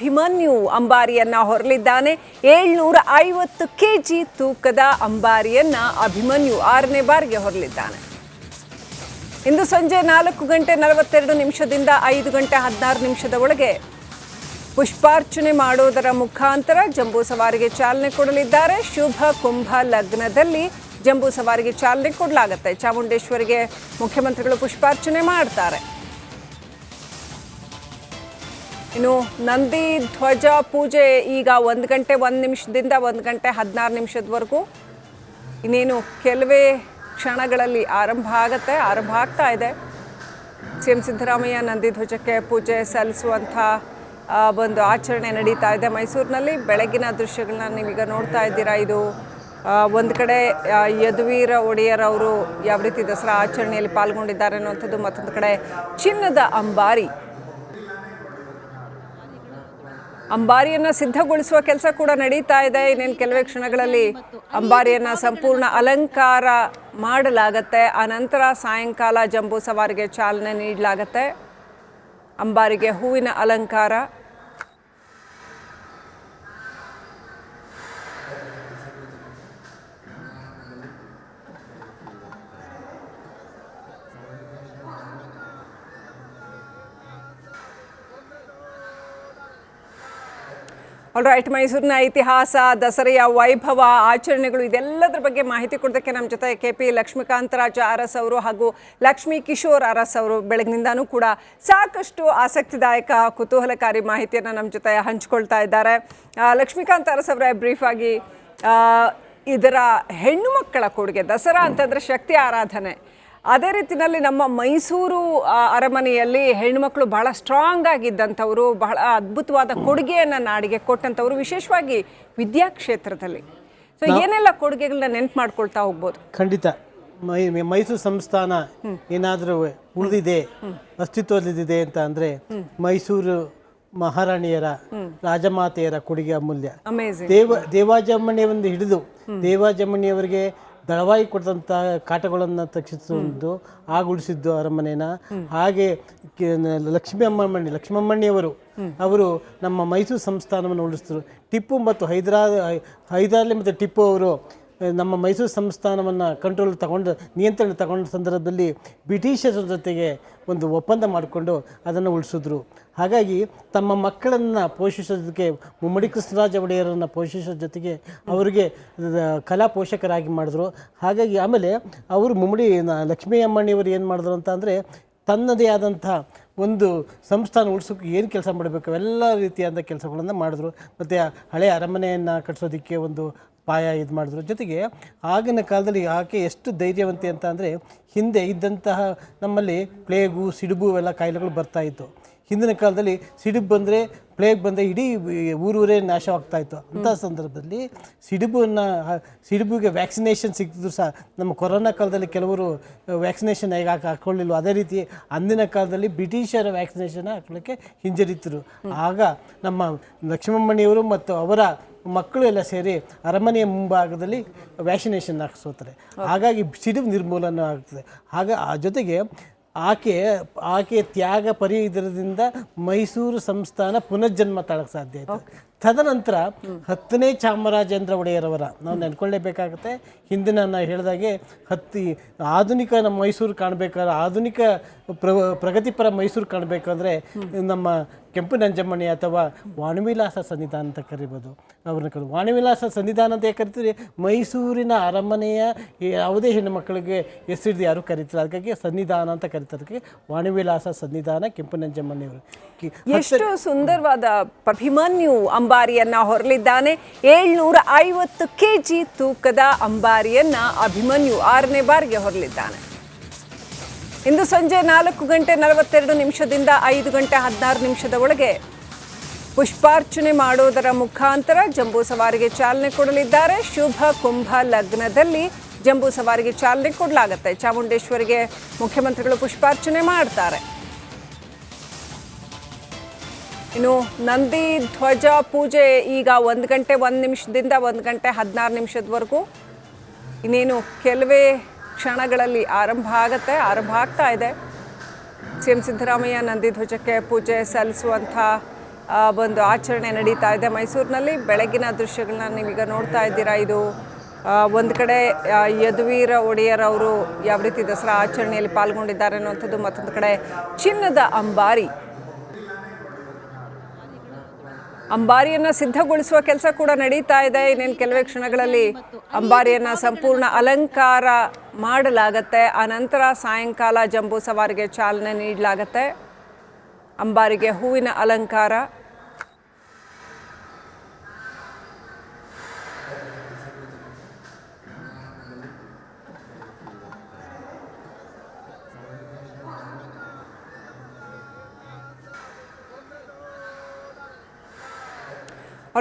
ಅಭಿಮನ್ಯು ಅಂಬಾರಿಯನ್ನ ಹೊರಲಿದ್ದಾನೆ. ಏಳ್ನೂರ ಐವತ್ತು K G ತೂಕದ ಅಂಬಾರಿಯನ್ನ ಅಭಿಮನ್ಯು ಆರನೇ ಬಾರಿಗೆ ಹೊರಲಿದ್ದಾನೆ. ಇಂದು ಸಂಜೆ ನಾಲ್ಕು ಗಂಟೆ ನಲವತ್ತೆರಡು ನಿಮಿಷದಿಂದ ಐದು ಗಂಟೆ ಹದಿನಾರು ನಿಮಿಷದ ಒಳಗೆ ಪುಷ್ಪಾರ್ಚನೆ ಮಾಡೋದರ ಮುಖಾಂತರ ಜಂಬೂ ಸವಾರಿಗೆ ಚಾಲನೆ ಕೊಡಲಿದ್ದಾರೆ. ಶುಭ ಕುಂಭ ಲಗ್ನದಲ್ಲಿ ಜಂಬೂ ಸವಾರಿಗೆ ಚಾಲನೆ ಕೊಡಲಾಗುತ್ತೆ. ಚಾಮುಂಡೇಶ್ವರಿಗೆ ಮುಖ್ಯಮಂತ್ರಿಗಳು ಪುಷ್ಪಾರ್ಚನೆ ಮಾಡ್ತಾರೆ. ಇನ್ನು ನಂದಿ ಧ್ವಜ ಪೂಜೆ ಈಗ ಒಂದು ಗಂಟೆ ಒಂದು ನಿಮಿಷದಿಂದ ಒಂದು ಗಂಟೆ ಹದಿನಾರು ನಿಮಿಷದವರೆಗೂ. ಇನ್ನೇನು ಕೆಲವೇ ಕ್ಷಣಗಳಲ್ಲಿ ಆರಂಭ ಆಗುತ್ತೆ, ಆರಂಭ ಆಗ್ತಾ ಇದೆ. ಸಿ ಎಂ ಸಿದ್ದರಾಮಯ್ಯ ನಂದಿ ಧ್ವಜಕ್ಕೆ ಪೂಜೆ ಸಲ್ಲಿಸುವಂಥ ಒಂದು ಆಚರಣೆ ನಡೀತಾ ಇದೆ ಮೈಸೂರಿನಲ್ಲಿ. ಬೆಳಗಿನ ದೃಶ್ಯಗಳನ್ನ ನೀವೀಗ ನೋಡ್ತಾ ಇದ್ದೀರಾ? ಇದು ಒಂದು ಕಡೆ ಯದುವೀರ ಒಡೆಯರ್ ಅವರು ಯಾವ ರೀತಿ ದಸರಾ ಆಚರಣೆಯಲ್ಲಿ ಪಾಲ್ಗೊಂಡಿದ್ದಾರೆ ಅನ್ನುವಂಥದ್ದು, ಮತ್ತೊಂದು ಕಡೆ ಚಿನ್ನದ ಅಂಬಾರಿ ಅಂಬಾರಿಯನ್ನ ಸಿದ್ಧಗೊಳಿಸುವ ಕೆಲಸ ಕೂಡ ನಡೀತಾ ಇದೆ. ಇನ್ನೇನು ಕೆಲವೇ ಕ್ಷಣಗಳಲ್ಲಿ ಅಂಬಾರಿಯನ್ನ ಸಂಪೂರ್ಣ ಅಲಂಕಾರ ಮಾಡಲಾಗತ್ತೆ. ಆನಂತರ ಸಾಯಂಕಾಲ ಜಂಬೂ ಸವಾರಿಗೆ ಚಾಲನೆ ನೀಡಲಾಗತ್ತೆ. ಅಂಬಾರಿಗೆ ಹೂವಿನ ಅಲಂಕಾರ. ರೈಟ್ ಮೈಸೂರಿನ ಇತಿಹಾಸ, ದಸರೆಯ ವೈಭವ, ಆಚರಣೆಗಳು, ಇದೆಲ್ಲದರ ಬಗ್ಗೆ ಮಾಹಿತಿ ಕೊಡೋದಕ್ಕೆ ನಮ್ಮ ಜೊತೆ ಕೆ ಪಿ ಲಕ್ಷ್ಮೀಕಾಂತರಾಜ ಅರಸ್ ಅವರು ಹಾಗೂ ಲಕ್ಷ್ಮೀ ಕಿಶೋರ್ ಅರಸ್ ಅವರು ಬೆಳಗಿನಿಂದಾನೂ ಕೂಡ ಸಾಕಷ್ಟು ಆಸಕ್ತಿದಾಯಕ, ಕುತೂಹಲಕಾರಿ ಮಾಹಿತಿಯನ್ನು ನಮ್ಮ ಜೊತೆ ಹಂಚಿಕೊಳ್ತಾ ಇದ್ದಾರೆ. ಲಕ್ಷ್ಮೀಕಾಂತ್ ಅರಸ್ ಅವರೇ ಬ್ರೀಫ್ ಆಗಿ ಇದರ ಹೆಣ್ಣು ಮಕ್ಕಳ ಕೊಡುಗೆ, ದಸರಾ ಅಂತಂದರೆ ಶಕ್ತಿ ಆರಾಧನೆ. ಅದೇ ರೀತಿಯಲ್ಲಿ ನಮ್ಮ ಮೈಸೂರು ಅರಮನೆಯಲ್ಲಿ ಹೆಣ್ಮಕ್ಳು ಬಹಳ ಸ್ಟ್ರಾಂಗ್ ಆಗಿದ್ದಂಥವರು ಬಹಳ ಅದ್ಭುತವಾದ ಕೊಡುಗೆಯನ್ನು ನಾಡಿಗೆ ಕೊಟ್ಟಂಥವ್ರು ವಿಶೇಷವಾಗಿ ವಿದ್ಯಾಕ್ಷೇತ್ರದಲ್ಲಿ. ಸೊ ಏನೆಲ್ಲ ಕೊಡುಗೆಗಳನ್ನ ನೆನ್ಪು ಮಾಡ್ಕೊಳ್ತಾ ಹೋಗ್ಬೋದು? ಖಂಡಿತ. ಮೈ ಮೈಸೂರು ಸಂಸ್ಥಾನ ಏನಾದರೂ ಉಳಿದಿದೆ ಅಸ್ತಿತ್ವದಲ್ಲಿದೆ ಅಂತ ಅಂದರೆ ಮೈಸೂರು ಮಹಾರಾಣಿಯರ ರಾಜಮಾತೆಯರ ಕೊಡುಗೆ ಅಮೂಲ್ಯ. ದೇವ ದೇವಾಜಮ್ಮಣಿಯವರಿಂದ ಹಿಡಿದು ದೇವಾಜಮ್ಮಣಿಯವರಿಗೆ ದಳವಾಯಿ ಕೊಟ್ಟಂತ ಕಾಟಗಳನ್ನು ತಕ್ಷಿಸಿದ್ದು ಆಗ ಉಳಿಸಿದ್ದು ಅರಮನೆನ. ಹಾಗೆ ಲಕ್ಷ್ಮೀ ಅಮ್ಮಮ್ಮಣ್ಣಿ ಲಕ್ಷ್ಮಮ್ಮಣ್ಣಿಯವರು ಅವರು ನಮ್ಮ ಮೈಸೂರು ಸಂಸ್ಥಾನವನ್ನು ಉಳಿಸಿದ್ರು. ಟಿಪ್ಪು ಮತ್ತು ಹೈದರಾ, ಹೈದರಾಲಿ ಮತ್ತು ಟಿಪ್ಪು ಅವರು ನಮ್ಮ ಮೈಸೂರು ಸಂಸ್ಥಾನವನ್ನು ಕಂಟ್ರೋಲ್ ತಗೊಂಡು, ನಿಯಂತ್ರಣ ತಗೊಂಡ ಸಂದರ್ಭದಲ್ಲಿ ಬ್ರಿಟಿಷರ ಜೊತೆಗೆ ಒಂದು ಒಪ್ಪಂದ ಮಾಡಿಕೊಂಡು ಅದನ್ನು ಉಳಿಸಿದ್ರು. ಹಾಗಾಗಿ ತಮ್ಮ ಮಕ್ಕಳನ್ನು ಪೋಷಿಸೋದಕ್ಕೆ ಮುಮ್ಮಡಿ ಕೃಷ್ಣರಾಜ ಒಡೆಯರನ್ನು ಪೋಷಿಸೋ ಜೊತೆಗೆ ಅವರಿಗೆ ಕಲಾ ಪೋಷಕರಾಗಿ ಮಾಡಿದ್ರು. ಹಾಗಾಗಿ ಆಮೇಲೆ ಅವರು ಮುಮ್ಮಡಿ, ನ- ಲಕ್ಷ್ಮೀ ಅಮ್ಮಣಿಯವರು ಏನು ಮಾಡಿದ್ರು ಅಂತ ಅಂದರೆ, ತನ್ನದೇ ಆದಂಥ ಒಂದು ಸಂಸ್ಥಾನ ಉಳಿಸೋಕೆ ಏನು ಕೆಲಸ ಮಾಡಬೇಕು, ಎಲ್ಲ ರೀತಿಯಾದ ಕೆಲಸಗಳನ್ನು ಮಾಡಿದ್ರು. ಮತ್ತು ಹಳೆಯ ಅರಮನೆಯನ್ನು ಕಟ್ಟಿಸೋದಕ್ಕೆ ಒಂದು ಪಾಯ ಇದು ಮಾಡಿದ್ರು. ಜೊತೆಗೆ ಆಗಿನ ಕಾಲದಲ್ಲಿ ಆಕೆ ಎಷ್ಟು ಧೈರ್ಯವಂತೆ ಅಂತ ಅಂದರೆ ಹಿಂದೆ ಇದ್ದಂತಹ ನಮ್ಮಲ್ಲಿ ಪ್ಲೇಗು ಸಿಡುಬು ಎಲ್ಲ ಕಾಯಿಲೆಗಳು ಬರ್ತಾ ಇತ್ತು. ಹಿಂದಿನ ಕಾಲದಲ್ಲಿ ಸಿಡುಬು ಬಂದರೆ ಪ್ಲೇಗ್ ಬಂದರೆ ಇಡೀ ಊರೂರೇ ನಾಶವಾಗ್ತಾ ಇತ್ತು. ಅಂಥ ಸಂದರ್ಭದಲ್ಲಿ ಸಿಡುಬನ್ನು ಸಿಡುಬಿಗೆ ವ್ಯಾಕ್ಸಿನೇಷನ್ ಸಿಗ್ತಿದ್ರು ಸಹ. ನಮ್ಮ ಕೊರೋನಾ ಕಾಲದಲ್ಲಿ ಕೆಲವರು ವ್ಯಾಕ್ಸಿನೇಷನ್ ಹೇಗೆ ಹಾಕಿ ಹಾಕ್ಕೊಳ್ಳಿಲ್ಲ ಅದೇ ರೀತಿ ಅಂದಿನ ಕಾಲದಲ್ಲಿ ಬ್ರಿಟಿಷರ ವ್ಯಾಕ್ಸಿನೇಷನ್ ಹಾಕೊಳ್ಳೋಕ್ಕೆ ಹಿಂಜರಿತರು ಆಗ ನಮ್ಮ ಲಕ್ಷ್ಮಮ್ಮಣಿಯವರು ಮತ್ತು ಅವರ ಮಕ್ಕಳು ಎಲ್ಲ ಸೇರಿ ಅರಮನೆಯ ಮುಂಭಾಗದಲ್ಲಿ ವ್ಯಾಕ್ಸಿನೇಷನ್ ಹಾಕಿಸೋತಾರೆ. ಹಾಗಾಗಿ ಸಿಡುಬು ನಿರ್ಮೂಲನ ಆಗ್ತದೆ. ಆಗ ಆ ಜೊತೆಗೆ ಆಕೆ ಆಕೆ ತ್ಯಾಗ ಪರಿದರದಿಂದ ಮೈಸೂರು ಸಂಸ್ಥಾನ ಪುನರ್ಜನ್ಮ ತಾಳಕ್ಕೆ ಸಾಧ್ಯ ಆಯಿತು. ತದನಂತರ ಹತ್ತನೇ ಚಾಮರಾಜೇಂದ್ರ ಒಡೆಯರವರ ನಾವು ನೆನ್ಕೊಳ್ಳೇಬೇಕಾಗತ್ತೆ. ಹಿಂದಿನ ನಾನು ಹೇಳಿದಾಗೆ ಹತ್ತಿ ಆಧುನಿಕ ನಮ್ಮ ಮೈಸೂರು ಕಾಣಬೇಕಾದ್ರೆ ಆಧುನಿಕ ಪ್ರ ಪ್ರಗತಿಪರ ಮೈಸೂರು ಕಾಣಬೇಕಂದ್ರೆ ನಮ್ಮ ಕೆಂಪು ನಂಜಮ್ಮಣಿ ಅಥವಾ ವಾಣಿವಿಲಾಸ ಸನ್ನಿಧಾನ ಅಂತ ಕರಿಬೋದು. ಅವ್ರನ್ನ ಕರಿ ವಾಣಿವಿಲಾಸ ಸನ್ನಿಧಾನ ಅಂತ ಯಾಕೆ ಕರಿತೀರಿ? ಮೈಸೂರಿನ ಅರಮನೆಯ ಯಾವುದೇ ಹೆಣ್ಣು ಮಕ್ಕಳಿಗೆ ಹೆಸರಿದ್ದು ಯಾರು ಕರೀತಾರೆ ಅದಕ್ಕಾಗಿ ಸನ್ನಿಧಾನ ಅಂತ ಕರೀತಾರೆ. ಅದಕ್ಕೆ ವಾಣಿವಿಲಾಸ ಸನ್ನಿಧಾನ, ಕೆಂಪು ನಂಜಮ್ಮಣಿಯವರು ಎಷ್ಟು ಸುಂದರವಾದ ಅಭಿಮನ್ಯು ಅಂಬಾರಿಯನ್ನ ಹೊರಲಿದ್ದಾನೆ. ಏಳ್ನೂರ ಐವತ್ತು ಕೆಜಿ ತೂಕದ ಅಂಬಾರಿಯನ್ನ ಅಭಿಮನ್ಯು ಆರನೇ ಬಾರಿಗೆ ಹೊರಲಿದ್ದಾನೆ. ಇಂದು ಸಂಜೆ ನಾಲ್ಕು ಗಂಟೆ ನಲವತ್ತೆರಡು ನಿಮಿಷದಿಂದ ಐದು ಗಂಟೆ ಹದಿನಾರು ನಿಮಿಷದ ಒಳಗೆ ಪುಷ್ಪಾರ್ಚನೆ ಮಾಡುವುದರ ಮುಖಾಂತರ ಜಂಬೂ ಸವಾರಿಗೆ ಚಾಲನೆ ಕೊಡಲಿದ್ದಾರೆ. ಶುಭ ಕುಂಭ ಲಗ್ನದಲ್ಲಿ ಜಂಬೂ ಸವಾರಿಗೆ ಚಾಲನೆ ಕೊಡಲಾಗುತ್ತೆ. ಚಾಮುಂಡೇಶ್ವರಿಗೆ ಮುಖ್ಯಮಂತ್ರಿಗಳು ಪುಷ್ಪಾರ್ಚನೆ ಮಾಡ್ತಾರೆ. ಇನ್ನು ನಂದಿ ಧ್ವಜ ಪೂಜೆ ಈಗ ಒಂದು ಗಂಟೆ ಒಂದು ನಿಮಿಷದಿಂದ ಒಂದು ಗಂಟೆ ಹದಿನಾರು ನಿಮಿಷದವರೆಗೂ. ಇನ್ನೇನು, ಕೆಲವೇ ಕ್ಷಣಗಳಲ್ಲಿ ಆರಂಭ ಆಗತ್ತೆ, ಆರಂಭ ಆಗ್ತಾ ಇದೆ. ಸಿ ಎಂ ಸಿದ್ದರಾಮಯ್ಯ ನಂದಿಧ್ವಜಕ್ಕೆ ಪೂಜೆ ಸಲ್ಲಿಸುವಂಥ ಒಂದು ಆಚರಣೆ ನಡೀತಾ ಇದೆ ಮೈಸೂರಿನಲ್ಲಿ. ಬೆಳಗಿನ ದೃಶ್ಯಗಳನ್ನ ನೀವೀಗ ನೋಡ್ತಾ ಇದ್ದೀರಾ? ಇದು ಒಂದು ಕಡೆ ಯದುವೀರ ಒಡೆಯರ್ ಅವರು ಯಾವ ರೀತಿ ದಸರಾ ಆಚರಣೆಯಲ್ಲಿ ಪಾಲ್ಗೊಂಡಿದ್ದಾರೆ ಅನ್ನುವಂಥದ್ದು, ಮತ್ತೊಂದು ಕಡೆ ಚಿನ್ನದ ಅಂಬಾರಿ ಅಂಬಾರಿಯನ್ನ ಸಿದ್ಧಗೊಳಿಸುವ ಕೆಲಸ ಕೂಡ ನಡೀತಾ ಇದೆ. ಇನ್ನೇನು ಕೆಲವೇ ಕ್ಷಣಗಳಲ್ಲಿ ಅಂಬಾರಿಯನ್ನ ಸಂಪೂರ್ಣ ಅಲಂಕಾರ ಮಾಡಲಾಗತ್ತೆ. ಆ ನಂತರ ಸಾಯಂಕಾಲ ಜಂಬೂ ಸವಾರಿಗೆ ಚಾಲನೆ ನೀಡಲಾಗತ್ತೆ. ಅಂಬಾರಿಗೆ ಹೂವಿನ ಅಲಂಕಾರ.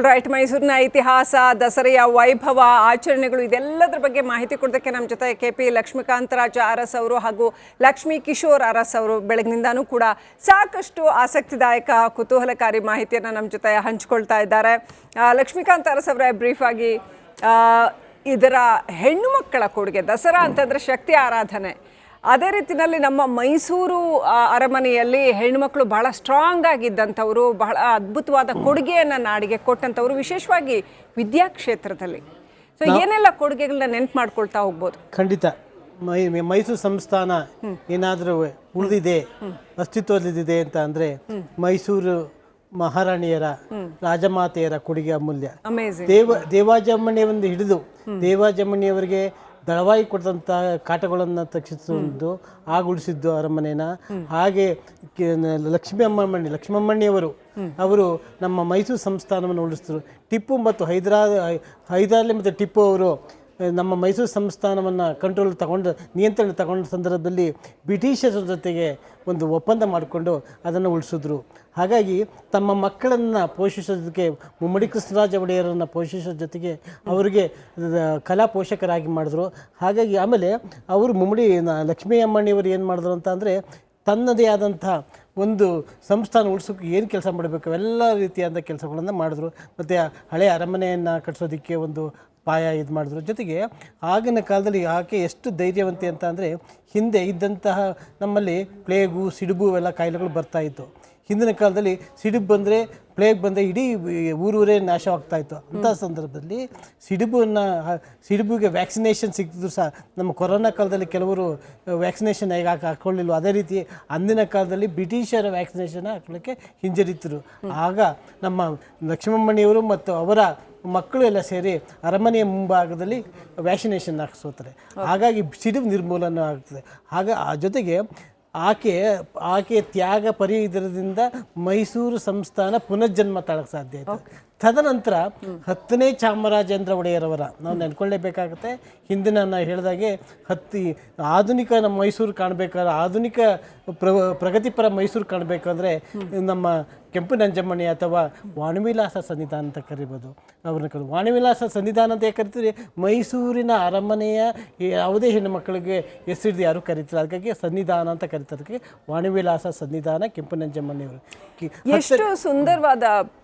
ರೈಟ್ ಮೈಸೂರಿನ ಇತಿಹಾಸ, ದಸರೆಯ ವೈಭವ, ಆಚರಣೆಗಳು, ಇದೆಲ್ಲದರ ಬಗ್ಗೆ ಮಾಹಿತಿ ಕೊಡೋದಕ್ಕೆ ನಮ್ಮ ಜೊತೆ ಕೆ ಪಿ ಲಕ್ಷ್ಮೀಕಾಂತರಾಜ ಅರಸ್ ಅವರು ಹಾಗೂ ಲಕ್ಷ್ಮೀ ಕಿಶೋರ್ ಅರಸ್ ಅವರು ಬೆಳಗ್ನಿಂದಾನೂ ಕೂಡ ಸಾಕಷ್ಟು ಆಸಕ್ತಿದಾಯಕ, ಕುತೂಹಲಕಾರಿ ಮಾಹಿತಿಯನ್ನು ನಮ್ಮ ಜೊತೆ ಹಂಚಿಕೊಳ್ತಾ ಇದ್ದಾರೆ. ಲಕ್ಷ್ಮೀಕಾಂತ್ ಅರಸ್ ಅವರೇ ಬ್ರೀಫ್ ಆಗಿ ಇದರ ಹೆಣ್ಣು ಮಕ್ಕಳ ಕೊಡುಗೆ, ದಸರಾ ಅಂತಂದರೆ ಶಕ್ತಿ ಆರಾಧನೆ. ಅದೇ ರೀತಿಯಲ್ಲಿ ನಮ್ಮ ಮೈಸೂರು ಅರಮನೆಯಲ್ಲಿ ಹೆಣ್ಮಕ್ಳು ಬಹಳ ಸ್ಟ್ರಾಂಗ್ ಆಗಿದ್ದಂಥವರು ಬಹಳ ಅದ್ಭುತವಾದ ಕೊಡುಗೆಯನ್ನು ನಾಡಿಗೆ ಕೊಟ್ಟಂಥವ್ರು ವಿಶೇಷವಾಗಿ ವಿದ್ಯಾಕ್ಷೇತ್ರದಲ್ಲಿ. ಸೊ ಏನೆಲ್ಲ ಕೊಡುಗೆಗಳನ್ನ ನೆನ್ಪು ಮಾಡ್ಕೊಳ್ತಾ ಹೋಗ್ಬೋದು? ಖಂಡಿತ. ಮೈ ಮೈಸೂರು ಸಂಸ್ಥಾನ ಏನಾದರೂ ಉಳಿದಿದೆ ಅಸ್ತಿತ್ವದಲ್ಲಿದೆ ಅಂತ ಅಂದರೆ ಮೈಸೂರು ಮಹಾರಾಣಿಯರ ರಾಜಮಾತೆಯರ ಕೊಡುಗೆ ಅಮೂಲ್ಯ. ದೇವ ದೇವಾಜಮ್ಮಣಿಯಿಂದ ಹಿಡಿದು ದೇವಾಜಮ್ಮಣಿಯವರಿಗೆ ದಳವಾಯಿ ಕೊಟ್ಟಂಥ ಕಾಟಗಳನ್ನು ತಕ್ಷಿಸಿದ್ದು ಆಗುಳಿಸಿದ್ದು ಅರಮನೆನ. ಹಾಗೆ ಲಕ್ಷ್ಮೀ ಅಮ್ಮಮ್ಮಣ್ಣಿ ಲಕ್ಷ್ಮಮ್ಮಣ್ಣಿಯವರು ಅವರು ನಮ್ಮ ಮೈಸೂರು ಸಂಸ್ಥಾನವನ್ನು ಉಳಿಸಿದ್ರು. ಟಿಪ್ಪು ಮತ್ತು ಹೈದರಾ, ಹೈದರಾಲಿ ಮತ್ತು ಟಿಪ್ಪು ಅವರು ನಮ್ಮ ಮೈಸೂರು ಸಂಸ್ಥಾನವನ್ನು ಕಂಟ್ರೋಲ್ ತಗೊಂಡು, ನಿಯಂತ್ರಣ ತಗೊಂಡ ಸಂದರ್ಭದಲ್ಲಿ ಬ್ರಿಟಿಷರ ಜೊತೆಗೆ ಒಂದು ಒಪ್ಪಂದ ಮಾಡಿಕೊಂಡು ಅದನ್ನು ಉಳಿಸಿದ್ರು. ಹಾಗಾಗಿ ತಮ್ಮ ಮಕ್ಕಳನ್ನು ಪೋಷಿಸೋದಕ್ಕೆ ಮುಮ್ಮಡಿ ಕೃಷ್ಣರಾಜ ಒಡೆಯರನ್ನು ಪೋಷಿಸೋ ಜೊತೆಗೆ ಅವರಿಗೆ ಕಲಾ ಪೋಷಕರಾಗಿ ಮಾಡಿದ್ರು. ಹಾಗಾಗಿ ಆಮೇಲೆ ಅವರು ಮುಮ್ಮಡಿ, ನ- ಲಕ್ಷ್ಮೀ ಅಮ್ಮಣಿಯವರು ಏನು ಮಾಡಿದ್ರು ಅಂತ ಅಂದರೆ ತನ್ನದೇ ಆದಂಥ ಒಂದು ಸಂಸ್ಥಾನ ಉಳಿಸೋಕೆ ಏನು ಕೆಲಸ ಮಾಡಬೇಕು, ಎಲ್ಲ ರೀತಿಯಾದ ಕೆಲಸಗಳನ್ನು ಮಾಡಿದ್ರು. ಮತ್ತು ಹಳೆಯ ಅರಮನೆಯನ್ನು ಕಟ್ಟಿಸೋದಕ್ಕೆ ಒಂದು ಪಾಯ ಇದು ಮಾಡಿದ್ರು. ಜೊತೆಗೆ ಆಗಿನ ಕಾಲದಲ್ಲಿ ಆಕೆ ಎಷ್ಟು ಧೈರ್ಯವಂತೆ ಅಂತ ಅಂದರೆ ಹಿಂದೆ ಇದ್ದಂತಹ ನಮ್ಮಲ್ಲಿ ಪ್ಲೇಗು ಸಿಡುಬು ಎಲ್ಲ ಕಾಯಿಲೆಗಳು ಬರ್ತಾ ಇತ್ತು. ಹಿಂದಿನ ಕಾಲದಲ್ಲಿ ಸಿಡುಬು ಬಂದರೆ ಪ್ಲೇಗ್ ಬಂದರೆ ಇಡೀ ಊರೂರೇ ನಾಶವಾಗ್ತಾ ಇತ್ತು. ಅಂಥ ಸಂದರ್ಭದಲ್ಲಿ ಸಿಡುಬನ್ನು ಸಿಡುಬಿಗೆ ವ್ಯಾಕ್ಸಿನೇಷನ್ ಸಿಗ್ತಿದ್ರು ಸಹ. ನಮ್ಮ ಕೊರೋನಾ ಕಾಲದಲ್ಲಿ ಕೆಲವರು ವ್ಯಾಕ್ಸಿನೇಷನ್ ಹೇಗೆ ಹಾಕಿ ಹಾಕ್ಕೊಳ್ಳಿಲ್ಲ ಅದೇ ರೀತಿ ಅಂದಿನ ಕಾಲದಲ್ಲಿ ಬ್ರಿಟಿಷರ ವ್ಯಾಕ್ಸಿನೇಷನ್ ಹಾಕೊಳ್ಳೋಕ್ಕೆ ಹಿಂಜರಿತರು ಆಗ ನಮ್ಮ ಲಕ್ಷ್ಮಮ್ಮಣಿಯವರು ಮತ್ತು ಅವರ ಮಕ್ಕಳು ಎಲ್ಲ ಸೇರಿ ಅರಮನೆಯ ಮುಂಭಾಗದಲ್ಲಿ ವ್ಯಾಕ್ಸಿನೇಷನ್ ಹಾಕಿಸೋತಾರೆ ಹಾಗಾಗಿ ಸಿಡುಬು ನಿರ್ಮೂಲನೆ ಆಗ್ತದೆ. ಆಗ ಆ ಜೊತೆಗೆ ಆಕೆ ಆಕೆ ತ್ಯಾಗ ಪರಿದರದಿಂದ ಮೈಸೂರು ಸಂಸ್ಥಾನ ಪುನರ್ಜನ್ಮ ತಾಳಕ್ಕೆ ಸಾಧ್ಯ ಆಯಿತು ತದನಂತರ ಹತ್ತನೇ ಚಾಮರಾಜೇಂದ್ರ ಒಡೆಯರವರ, ನಾವು ನೆನ್ಕೊಳ್ಳೇಬೇಕಾಗುತ್ತೆ. ಹಿಂದಿನ ನಾನು ಹೇಳಿದಾಗೆ ಹತ್ತಿ, ಆಧುನಿಕ ನಮ್ಮ ಮೈಸೂರು ಕಾಣಬೇಕಾದ್ರೆ, ಆಧುನಿಕ ಪ್ರ ಪ್ರಗತಿಪರ ಮೈಸೂರು ಕಾಣಬೇಕಂದ್ರೆ ನಮ್ಮ ಕೆಂಪು ನಂಜಮ್ಮಣಿ ಅಥವಾ ವಾಣಿವಿಲಾಸ ಸನ್ನಿಧಾನ ಅಂತ ಕರಿಬೋದು. ಅವ್ರನ್ನ ಕರಿ ವಾಣಿವಿಲಾಸ ಸನ್ನಿಧಾನ ಅಂತ ಯಾಕೆ ಕರಿತೀರಿ? ಮೈಸೂರಿನ ಅರಮನೆಯ ಯಾವುದೇ ಹೆಣ್ಣು ಮಕ್ಕಳಿಗೆ ಹೆಸರಿದ್ದು ಯಾರು ಕರೀತಾರೆ ಅದಕ್ಕಾಗಿ ಸನ್ನಿಧಾನ ಅಂತ ಕರೀತಾರೆ. ಅದಕ್ಕೆ ವಾಣಿವಿಲಾಸ ಸನ್ನಿಧಾನ, ಕೆಂಪು ನಂಜಮ್ಮಣಿಯವರು ಎಷ್ಟು ಸುಂದರವಾದ